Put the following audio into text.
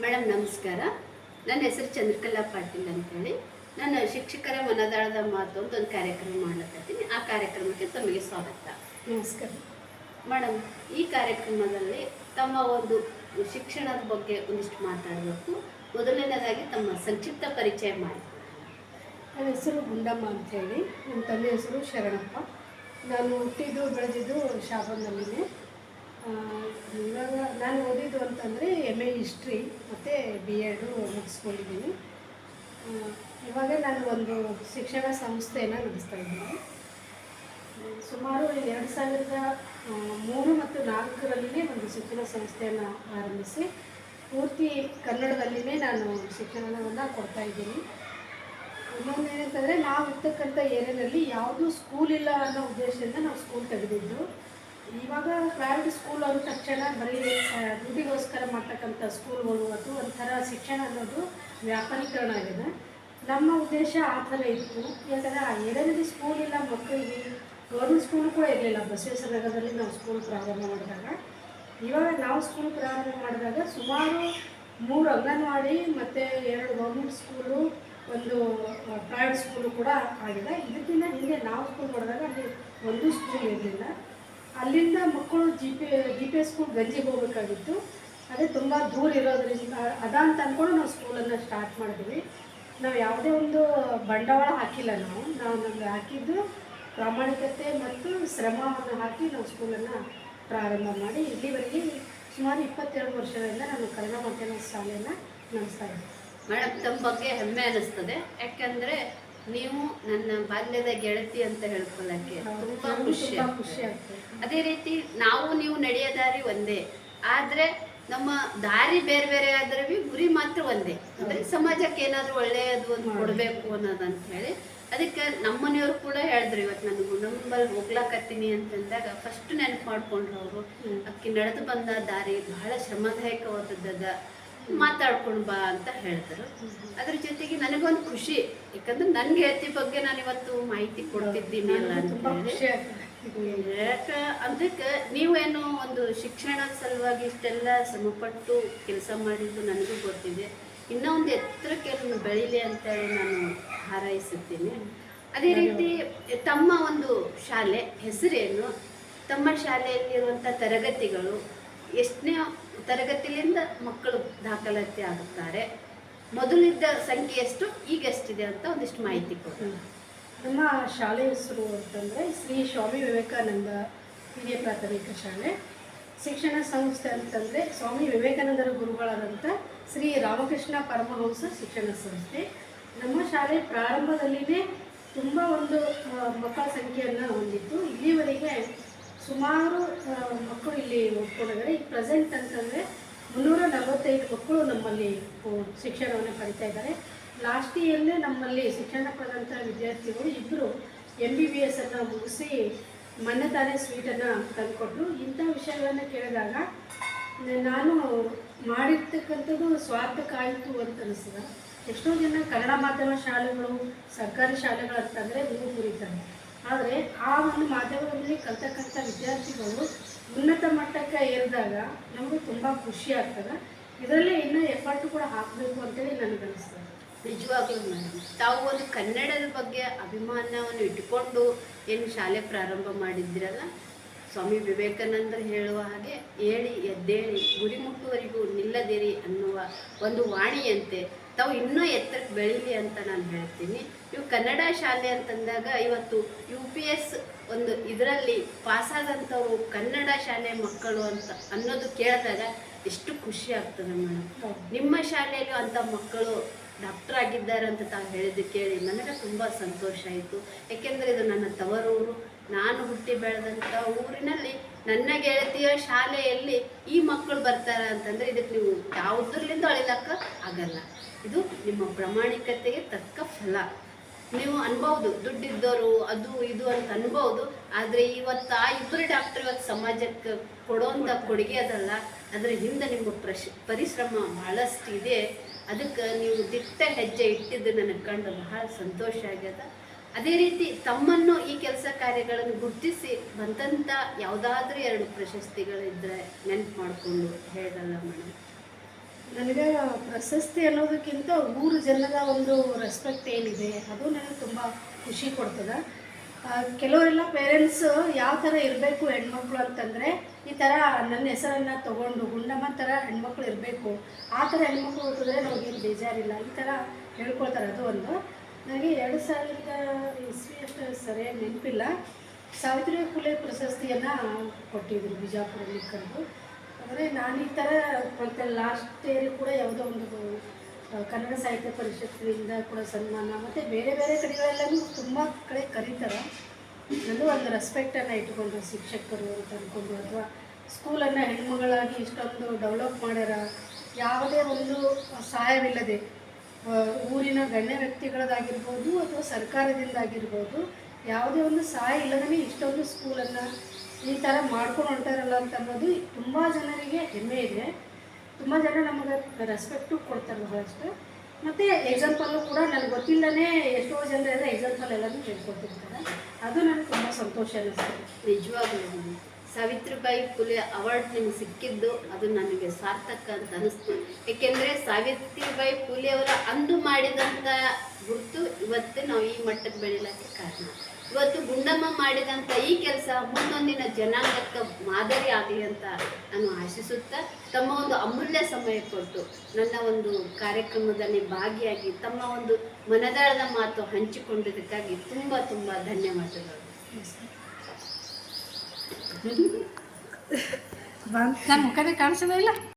Madam ನಮಸ್ಕಾರ. ನನ್ನ ಹೆಸರು ಚಂದ್ರಕಲಾ ಪಾಟೀಲ್ ಅಂತೇಳಿ. ನಾನು ಶಿಕ್ಷಕರ ಮನದಾಳದ ಮಾತು ಅಂತ ಒಂದು ಕಾರ್ಯಕ್ರಮ ಮಾಡ್ಲತ್ತೀನಿ ಆ ಕಾರ್ಯಕ್ರಮಕ್ಕೆ ತಮಗೆ ಸ್ವಾಗತ. ನಮಸ್ಕಾರ. ಮೇಡಮ್ ಈ ಕಾರ್ಯಕ್ರಮದಲ್ಲಿ ತಮ್ಮ ಒಂದು ಶಿಕ್ಷಣದ ಬಗ್ಗೆ ಒಂದಿಷ್ಟು ಮಾತಾಡಬೇಕು. ಮೊದಲನೇದಾಗಿ ತಮ್ಮ ಸಂಕ್ಷಿಪ್ತ ಪರಿಚಯ ಮಾಡಿ. ನನ್ನ ಹೆಸರು ಗುಂಡಮ್ಮ ಅಂತೇಳಿ. ನನ್ನ ತಂದೆ ಹೆಸರು ಶರಣಪ್ಪ. ನಾನು ಹುಟ್ಟಿದ್ದು ಬೆಳೆದಿದ್ದು ಶಾಬನ್ನಲ್ಲಿನೇ ಆ, ಇವಾಗ ನಾನು ಓದಿದ್ದು ಅಂತಂದರೆ ಎಂ ಎ ಹಿಸ್ಟ್ರಿ ಮತ್ತು ಬಿ ಎಡು ಮುಗಿಸ್ಕೊಂಡಿದ್ದೀನಿ. ಇವಾಗ ನಾನು ಒಂದು ಶಿಕ್ಷಣ ಸಂಸ್ಥೆಯನ್ನು ನಡೆಸ್ತಾ ಇದ್ದೀನಿ. ಸುಮಾರು ಎರಡು ಸಾವಿರದ ಮೂರು ಮತ್ತು ನಾಲ್ಕರಲ್ಲಿನೇ ಒಂದು ಶಿಕ್ಷಣ ಸಂಸ್ಥೆಯನ್ನು ಆರಂಭಿಸಿ ಪೂರ್ತಿ ಕನ್ನಡದಲ್ಲಿನೇ ನಾನು ಶಿಕ್ಷಣವನ್ನು ಕೊಡ್ತಾ ಇದ್ದೀನಿ. ಇನ್ನೊಂದು ಏನಂತಂದರೆ ನಾವು ಇರ್ತಕ್ಕಂಥ ಏರಿಯಾದಲ್ಲಿ ಯಾವುದೂ ಸ್ಕೂಲ್ ಇಲ್ಲ ಅನ್ನೋ ಉದ್ದೇಶದಿಂದ ನಾವು ಸ್ಕೂಲ್ ತೆಗೆದಿದ್ದು. ಇವಾಗ ಪ್ರೈವೇಟ್ ಸ್ಕೂಲ್ ಅಂದ ತಕ್ಷಣ ಬರೀ ದುಡ್ಡಿಗೋಸ್ಕರ ಮಾಡ್ತಕ್ಕಂಥ ಸ್ಕೂಲ್ಗಳು ಅದು ಒಂಥರ ಶಿಕ್ಷಣ ಅನ್ನೋದು ವ್ಯಾಪಾರೀಕರಣ ಆಗಿದೆ. ನಮ್ಮ ಉದ್ದೇಶ ಆ ಥರ ಇತ್ತು. ಯಾಕಂದರೆ ಆ ಏರಿಯಾದಲ್ಲಿ ಸ್ಕೂಲ್ ಇಲ್ಲ, ಮಕ್ಕಳಿಗೆ ಗೌರ್ಮೆಂಟ್ ಸ್ಕೂಲ್ ಕೂಡ ಇರಲಿಲ್ಲ. ಬಸವೇಶ್ವರ ನಾವು ಸ್ಕೂಲ್ ಪ್ರಾರಂಭ ಮಾಡಿದಾಗ. ಇವಾಗ ನಾವು ಸ್ಕೂಲ್ ಪ್ರಾರಂಭ ಮಾಡಿದಾಗ ಸುಮಾರು ಮೂರು ಅಂಗನವಾಡಿ ಮತ್ತು ಎರಡು ಗೌರ್ಮೆಂಟ್ ಸ್ಕೂಲು ಒಂದು ಪ್ರೈವೇಟ್ ಸ್ಕೂಲು ಕೂಡ ಆಗಿದೆ. ಇದಕ್ಕಿಂತ ಹಿಂದೆ ನಾವು ಸ್ಕೂಲ್ ಮಾಡಿದಾಗ ಅಲ್ಲಿ ಒಂದು ಸ್ಕೂಲ್ ಇರಲಿಲ್ಲ. ಅಲ್ಲಿಂದ ಮಕ್ಕಳು G P G P S school ಗಂಜಿಗೆ ಹೋಗಬೇಕಾಗಿತ್ತು. ಅದೇ ತುಂಬ ದೂರ ಇರೋದ್ರಿಂದ ಅದ ಅಂತ ಅಂದ್ಕೊಂಡು ನಾವು ಸ್ಕೂಲನ್ನು ಸ್ಟಾರ್ಟ್ ಮಾಡಿದ್ವಿ ನಾವು ಯಾವುದೇ ಒಂದು ಬಂಡವಾಳ ಹಾಕಿಲ್ಲ ನಾವು. ನಾವು ನಮಗೆ ಹಾಕಿದ್ದು ಪ್ರಾಮಾಣಿಕತೆ ಮತ್ತು ಶ್ರಮವನ್ನು ಹಾಕಿ ನಾವು ಸ್ಕೂಲನ್ನು ಪ್ರಾರಂಭ ಮಾಡಿ ಇಲ್ಲಿವರೆಗೆ ಸುಮಾರು ಇಪ್ಪತ್ತೆರಡು ವರ್ಷಗಳಿಂದ ನಾನು ಕನ್ನಡ ಮಾಧ್ಯಮ ಶಾಲೆಯನ್ನು ನಡೆಸ್ತಾ ಇದ್ದೀನಿ. ಮೇಡಮ್, ತಮ್ಮ ಬಗ್ಗೆ ಹೆಮ್ಮೆ ಅನ್ನಿಸ್ತದೆ ಯಾಕಂದ್ರೆ ನೀವು ನನ್ನ ಬಾಲ್ಯದ ಗೆಳತಿ ಅಂತ ಹೇಳ್ಕೊಳ್ಳಕ್ಕೆ ತುಂಬಾ ಖುಷಿ ಖುಷಿ ಅದೇ ರೀತಿ ನಾವು ನೀವು ನಡೆಯೋ ದಾರಿ ಒಂದೇ ಆದ್ರೆ ನಮ್ಮ ದಾರಿ ಬೇರೆ ಬೇರೆ ಆದ್ರೆ ಗುರಿ ಮಾತ್ರ ಒಂದೇ. ಅಂದ್ರೆ ಸಮಾಜಕ್ಕೆ ಏನಾದ್ರು ಒಳ್ಳೆಯದು ಒಂದು ಕೊಡಬೇಕು ಅನ್ನೋದಂತ ಹೇಳಿ ಅದಕ್ಕೆ ನಮ್ಮನೆಯವ್ರು ಕೂಡ ಹೇಳಿದ್ರು ಇವತ್ತು ನಾನು ನಂಬಲ್ ಹೋಗ್ಲಾಕತ್ತೀನಿ ಅಂತಂದಾಗ ಫಸ್ಟ್ ನೆನಪು ಮಾಡ್ಕೊಂಡ್ರು ಅವರು. ಅಕ್ಕಿ ನಡೆದು ಬಂದ ದಾರಿ ಬಹಳ ಶ್ರಮದಾಯಕವಾದದ್ದದ. ಮಾತಾಡ್ಕೊಂಡು ಬಾ ಅಂತ ಹೇಳ್ತಾರೆ. ಅದ್ರ ಜೊತೆಗೆ ನನಗೊಂದು ಖುಷಿ ಯಾಕಂದ್ರೆ ನನ್ನ ಗೆಳತಿ ಬಗ್ಗೆ ನಾನು ಇವತ್ತು ಮಾಹಿತಿ ಕೊಡ್ತಿದ್ದೀನಿ ಅಲ್ಲ ಅಂತ ಅದಕ್ಕೆ ನೀವೇನು ಒಂದು ಶಿಕ್ಷಣದ ಸಲುವಾಗಿ ಇಷ್ಟೆಲ್ಲ ಶ್ರಮಪಟ್ಟು ಕೆಲಸ ಮಾಡಿದ್ದು ನನಗೂ ಗೊತ್ತಿದೆ. ಇನ್ನೂ ಒಂದು ಎತ್ತರಕ್ಕೆ ಬೆಳೀಲಿ ಅಂತ ನಾನು ಹಾರೈಸುತ್ತೇನೆ. ಅದೇ ರೀತಿ ತಮ್ಮ ಒಂದು ಶಾಲೆ ಹೆಸರೇನು? ತಮ್ಮ ಶಾಲೆಯಲ್ಲಿರುವಂಥ ತರಗತಿಗಳು ಎಷ್ಟನೇ ತರಗತಿಲಿಂದ ಮಕ್ಕಳು ದಾಖಲಾತಿ ಆಗುತ್ತಾರೆ? ಮೊದಲಿದ್ದ ಸಂಖ್ಯೆ ಎಷ್ಟು, ಈಗ ಎಷ್ಟಿದೆ ಅಂತ ಒಂದಿಷ್ಟು ಮಾಹಿತಿ ಕೊಡಿ. ನಮ್ಮ ಶಾಲೆ ಹೆಸರು ಅಂತಂದರೆ ಶ್ರೀ ಸ್ವಾಮಿ ವಿವೇಕಾನಂದ ಹಿರಿಯ ಪ್ರಾಥಮಿಕ ಶಾಲೆ. ಶಿಕ್ಷಣ ಸಂಸ್ಥೆ ಅಂತಂದರೆ ಸ್ವಾಮಿ ವಿವೇಕಾನಂದರ ಗುರುಗಳಾದಂಥ ಶ್ರೀ ರಾಮಕೃಷ್ಣ ಪರಮಹಂಸ ಶಿಕ್ಷಣ ಸಂಸ್ಥೆ. ನಮ್ಮ ಶಾಲೆ ಪ್ರಾರಂಭದಲ್ಲಿಯೇ ತುಂಬ ಒಂದು ಮಕ್ಕಳ ಸಂಖ್ಯೆಯನ್ನು ಹೊಂದಿತ್ತು. ಇಲ್ಲಿವರೆಗೆ ಸುಮಾರು ಮಕ್ಕಳು ಇಲ್ಲಿ ಒಪ್ಕೊಂಡಿದ್ದಾರೆ ಈಗ ಪ್ರೆಸೆಂಟ್ ಅಂತಂದರೆ ಮುನ್ನೂರ ನಲವತ್ತೈದು ಮಕ್ಕಳು ನಮ್ಮಲ್ಲಿ ಶಿಕ್ಷಣವನ್ನು ಪಡಿತಾ ಇದ್ದಾರೆ. ಲಾಸ್ಟ್ ಇಯರ್ನೇ ನಮ್ಮಲ್ಲಿ ಶಿಕ್ಷಣ ಪಡೆದಂಥ ವಿದ್ಯಾರ್ಥಿಗಳು ಇಬ್ಬರು ಎಂ ಬಿ ಬಿ ಎಸ್ಸನ್ನು ಮುಗಿಸಿ ಮೊನ್ನೆ ತಾನೇ ಸ್ವೀಟನ್ನು ತಂದುಕೊಟ್ರು. ಇಂಥ ವಿಷಯಗಳನ್ನು ಕೇಳಿದಾಗ ನಾನು ಮಾಡಿರ್ತಕ್ಕಂಥದ್ದು ಸ್ವಾರ್ಥಕ್ಕಾಯಿತು ಅಂತ ಅನಿಸ್ತದೆ. ಎಷ್ಟೋ ಜನ ಕನ್ನಡ ಮಾಧ್ಯಮ ಶಾಲೆಗಳು, ಸರ್ಕಾರಿ ಶಾಲೆಗಳು ಅಂತಂದರೆ ನೀವು ಮುರಿತಾರೆ ಆದರೆ ಆ ಒಂದು ಮಾಧ್ಯಮದಲ್ಲಿ ಕಲ್ತಕ್ಕಂಥ ವಿದ್ಯಾರ್ಥಿಗಳು ಉನ್ನತ ಮಟ್ಟಕ್ಕೆ ಏರಿದಾಗ ನಮಗೂ ತುಂಬ ಖುಷಿ ಆಗ್ತದೆ. ಇದರಲ್ಲೇ ಇನ್ನೂ ಎಫರ್ಟ್ ಕೂಡ ಹಾಕಬೇಕು ಅಂತೇಳಿ ನನಗೆ ಅನಿಸ್ತದೆ. ನಿಜವಾಗ್ಲೂ ಮೇಡಮ್ ತಾವು ಒಂದು ಕನ್ನಡದ ಬಗ್ಗೆ ಅಭಿಮಾನವನ್ನು ಇಟ್ಟುಕೊಂಡು ಏನು ಶಾಲೆ ಪ್ರಾರಂಭ ಮಾಡಿದ್ದೀರಲ್ಲ? ಸ್ವಾಮಿ ವಿವೇಕಾನಂದರು ಹೇಳುವ ಹಾಗೆ ಹೇಳಿ ಎದ್ದೇಳಿ ಗುರಿ ಮುಟ್ಟುವರಿಗೂ ನಿಲ್ಲದಿರಿ ಅನ್ನುವ ಒಂದು ವಾಣಿಯಂತೆ ತಾವು ಇನ್ನೂ ಎತ್ತರಕ್ಕೆ ಬೆಳೀಲಿ ಅಂತ ನಾನು ಹೇಳ್ತೀನಿ. ನೀವು ಕನ್ನಡ ಶಾಲೆ ಅಂತಂದಾಗ ಇವತ್ತು ಯು ಪಿ ಎಸ್ ಒಂದು ಇದರಲ್ಲಿ ಪಾಸಾದಂಥವ್ರು ಕನ್ನಡ ಶಾಲೆ ಮಕ್ಕಳು ಅಂತ ಅನ್ನೋದು ಕೇಳಿದಾಗ ಎಷ್ಟು ಖುಷಿ ಆಗ್ತದೆ ಮೇಡಮ್. ನಿಮ್ಮ ಶಾಲೆಯಲ್ಲೂ ಅಂಥ ಮಕ್ಕಳು ಡಾಕ್ಟರ್ ಆಗಿದ್ದಾರೆ ಅಂತ ತಾವು ಹೇಳಿದ್ದು ಕೇಳಿ ನನಗೆ ತುಂಬ ಸಂತೋಷ ಆಯಿತು. ಏಕೆಂದರೆ ಇದು ನನ್ನ ತವರೂರು. ನಾನು ಹುಟ್ಟಿ ಬೆಳೆದಂಥ ಊರಿನಲ್ಲಿ ನನ್ನ ಗೆಳತಿಯ ಶಾಲೆಯಲ್ಲಿ ಈ ಮಕ್ಕಳು ಬರ್ತಾರೆ ಅಂತಂದರೆ ಇದಕ್ಕೆ ನೀವು ಯಾವುದ್ರಲ್ಲಿಂದ ಅಳಿಲಕ್ಕ ಆಗಲ್ಲ. ಇದು ನಿಮ್ಮ ಪ್ರಾಮಾಣಿಕತೆಗೆ ತಕ್ಕ ಫಲ. ನೀವು ಅನ್ಬೋದು ದುಡ್ಡಿದ್ದವರು ಅದು ಇದು ಅಂತ ಅನ್ಬೋದು ಆದರೆ ಇವತ್ತು ಆ ಇಬ್ಬರು ಡಾಕ್ಟರ್ ಇವತ್ತು ಸಮಾಜಕ್ಕೆ ಕೊಡೋಂಥ ಕೊಡುಗೆ ಅದಲ್ಲ. ಅದರ ಹಿಂದೆ ನಿಮ್ಮ ಪ್ರಶ್, ಪರಿಶ್ರಮ ಬಹಳಷ್ಟು ಇದೆ ಅದಕ್ಕೆ ನೀವು ದಿಟ್ಟ ಹೆಜ್ಜೆ ಇಟ್ಟಿದ್ದು ನನಗೆ ಕಂಡು ಬಹಳ ಸಂತೋಷ ಆಗ್ಯದ. ಅದೇ ರೀತಿ ತಮ್ಮನ್ನು ಈ ಕೆಲಸ ಕಾರ್ಯಗಳನ್ನು ಗುರುತಿಸಿ ಬಂದಂಥ ಯಾವುದಾದ್ರೂ ಎರಡು ಪ್ರಶಸ್ತಿಗಳಿದ್ರೆ ನೆನ್ಪು ಮಾಡಿಕೊಂಡು ಹೇಳಲ್ಲ ಮೇಡಮ್ ನನಗೆ ಪ್ರಶಸ್ತಿ ಅನ್ನೋದಕ್ಕಿಂತ ಊರು ಜನದ ಒಂದು ರೆಸ್ಪೆಕ್ಟ್ ಏನಿದೆ, ಅದು ನನಗೆ ತುಂಬ ಖುಷಿ ಕೊಡ್ತದೆ. ಕೆಲವರೆಲ್ಲ ಪೇರೆಂಟ್ಸ್ ಯಾವ ಥರ ಇರಬೇಕು ಹೆಣ್ಮಕ್ಳು ಅಂತಂದರೆ, ಈ ಥರ ನನ್ನ ಹೆಸರನ್ನು ತೊಗೊಂಡು ಗುಂಡಮ್ಮ ಥರ ಹೆಣ್ಮಕ್ಳು ಇರಬೇಕು, ಆ ಥರ ಹೆಣ್ಮಕ್ಳು ಓದಿದ್ರೆ ನಮಗೇನು ಬೇಜಾರಿಲ್ಲ, ಈ ಥರ ಹೇಳ್ಕೊಳ್ತಾರೆ, ಅದು ಒಂದು. ನನಗೆ ಎರಡು ಸಾವಿರದ ಇಸ್ವಿ ಅಷ್ಟು ಸರಿಯಾಗಿ ನೆನಪಿಲ್ಲ. ಸಾವಿತ್ರಿ ಫುಲೆ ಪ್ರಶಸ್ತಿಯನ್ನು ಕೊಟ್ಟಿದ್ರು ಬಿಜಾಪುರಲ್ಲಿ ಕರೆದು. ಅಂದರೆ ನಾನು ಈ ಥರ ಮತ್ತೆ ಲಾಸ್ಟ್ ಇಯರ್ ಕೂಡ ಯಾವುದೋ ಒಂದು ಕನ್ನಡ ಸಾಹಿತ್ಯ ಪರಿಷತ್ತಿನಿಂದ ಕೂಡ ಸನ್ಮಾನ. ಮತ್ತು ಬೇರೆ ಬೇರೆ ಕಡೆಗಳೆಲ್ಲನೂ ತುಂಬ ಕಡೆ ಕರೀತಾರೆ. ನಾನು ಒಂದು ರೆಸ್ಪೆಕ್ಟನ್ನು ಇಟ್ಕೊಂಡು ಶಿಕ್ಷಕರು ಅಂತ ಅಂದ್ಕೊಂಡು ಅಥವಾ ಸ್ಕೂಲನ್ನು ಹೆಣ್ಮಗಳಾಗಿ ಇಷ್ಟೊಂದು ಡೆವಲಪ್ ಮಾಡ್ಯಾರ. ಯಾವುದೇ ಒಂದು ಸಹಾಯವಿಲ್ಲದೆ ಊರಿನ ಗಣ್ಯ ವ್ಯಕ್ತಿಗಳದಾಗಿರ್ಬೋದು ಅಥವಾ ಸರ್ಕಾರದಿಂದಾಗಿರ್ಬೋದು, ಯಾವುದೇ ಒಂದು ಸಹಾಯ ಇಲ್ಲದೇ ಇಷ್ಟೊಂದು ಸ್ಕೂಲನ್ನು ಈ ಥರ ಮಾಡ್ಕೊಂಡು ಹೊಂಟಾರಲ್ಲ ಅಂತ ಅನ್ನೋದು ತುಂಬ ಜನರಿಗೆ ಹೆಮ್ಮೆ ಇದೆ. ತುಂಬ ಜನ ನಮಗೆ ರೆಸ್ಪೆಕ್ಟು ಕೊಡ್ತಾರೆ ಬಹಳಷ್ಟು. ಮತ್ತು ಎಕ್ಸಾಂಪಲ್ಲು ಕೂಡ ನನಗೆ ಗೊತ್ತಿಲ್ಲದೇ ಎಷ್ಟೋ ಜನರೆಲ್ಲ ಎಕ್ಸಾಂಪಲ್ ಎಲ್ಲರೂ ಹೇಳ್ಕೊಟ್ಟಿರ್ತಾರೆ. ಅದು ನನಗೆ ತುಂಬ ಸಂತೋಷ ಅನ್ನಿಸ್ತದೆ ನಿಜವಾಗ್ಲೂ ಸಾವಿತ್ರಿಬಾಯಿ ಫುಲೆ ಅವಾರ್ಡ್ ನಿಮ್ಗೆ ಸಿಕ್ಕಿದ್ದು ಅದು ನನಗೆ ಸಾರ್ಥಕ ಅಂತ ಅನಿಸ್ತು. ಏಕೆಂದರೆ ಸಾವಿತ್ರಿಬಾಯಿ ಫುಲೆ ಅವರ ಅಂದು ಮಾಡಿದಂಥ ನಾವು ಈ ಮಟ್ಟದ ಬೆಳಿಲಕ್ಕೆ ಕಾರಣ. ಇವತ್ತು ಗುಂಡಮ್ಮ ಮಾಡಿದಂಥ ಈ ಕೆಲಸ ಮುಂದೊಂದಿನ ಜನಾಂಗಕ್ಕೆ ಮಾದರಿ ಆಗಲಿ ಅಂತ ನಾನು ಆಶಿಸುತ್ತಾ, ತಮ್ಮ ಒಂದು ಅಮೂಲ್ಯ ಸಮಯ ಕೊಟ್ಟು ನನ್ನ ಒಂದು ಕಾರ್ಯಕ್ರಮದಲ್ಲಿ ಭಾಗಿಯಾಗಿ ತಮ್ಮ ಒಂದು ಮನದಾಳದ ಮಾತು ಹಂಚಿಕೊಂಡಿದ್ದಕ್ಕಾಗಿ ತುಂಬ ತುಂಬ ಧನ್ಯವಾದಗಳು. ಮುಖನೇ ಕಾಣಿಸೋದೇ ಇಲ್ಲ.